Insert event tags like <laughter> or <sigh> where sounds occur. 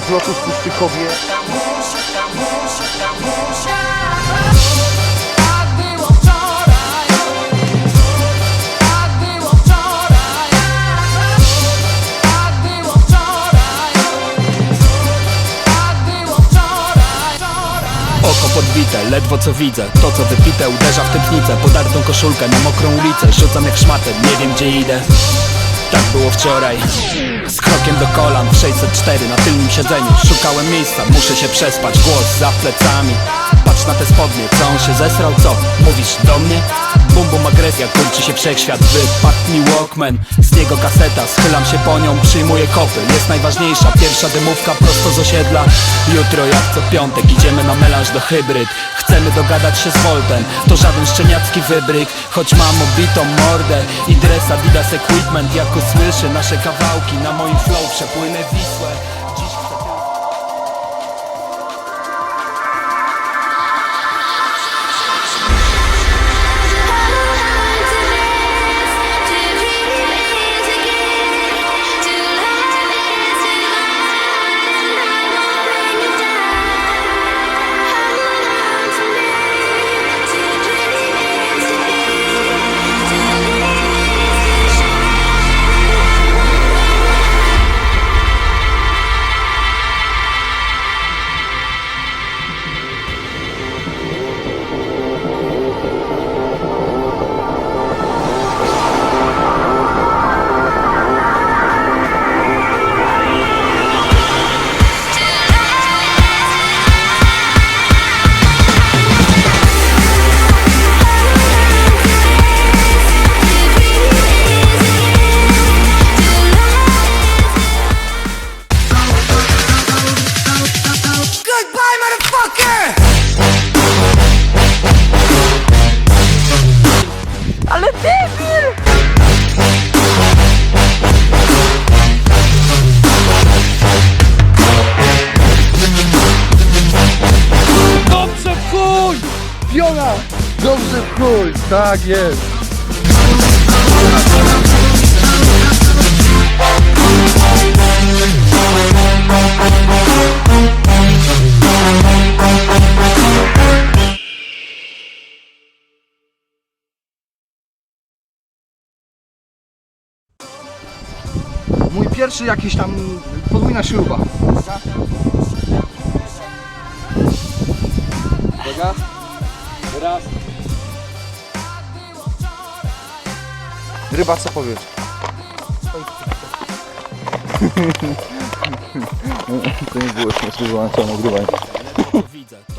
z lotu w Puszczykowie. Oko podbite, ledwo co widzę. To co wypite uderza w tętnicę. Podartą koszulkę na mokrą ulicę. Rzucam jak szmatę, nie wiem gdzie idę było wczoraj. Z krokiem do kolan w 604 na tylnym siedzeniu. Szukałem miejsca, muszę się przespać. Głos za plecami. Patrz na te spodnie, co on się zesrał, co? Mówisz do mnie? Bum bum agresja, kurczy się wszechświat. Wypadł mi Walkman, z niego kaseta Schylam się po nią, przyjmuję kopy. Jest najważniejsza, pierwsza dymówka prosto z osiedla. Jutro jak co piątek idziemy na melanż do hybryd Chcemy dogadać się z Voltem. To żaden szczeniacki wybryk Choć mam obitą mordę. I dres Adidas Equipment Jak usłyszę nasze kawałki. Na moim flow przepłynę Wisłę Piona! Dobrze w! Tak jest! Mój pierwszy jakiś tam podwójna śruba. Uwaga. Raz. Ryba co powiesz? <laughs> to nie było śmieszne, że mam nagrywanie. <laughs>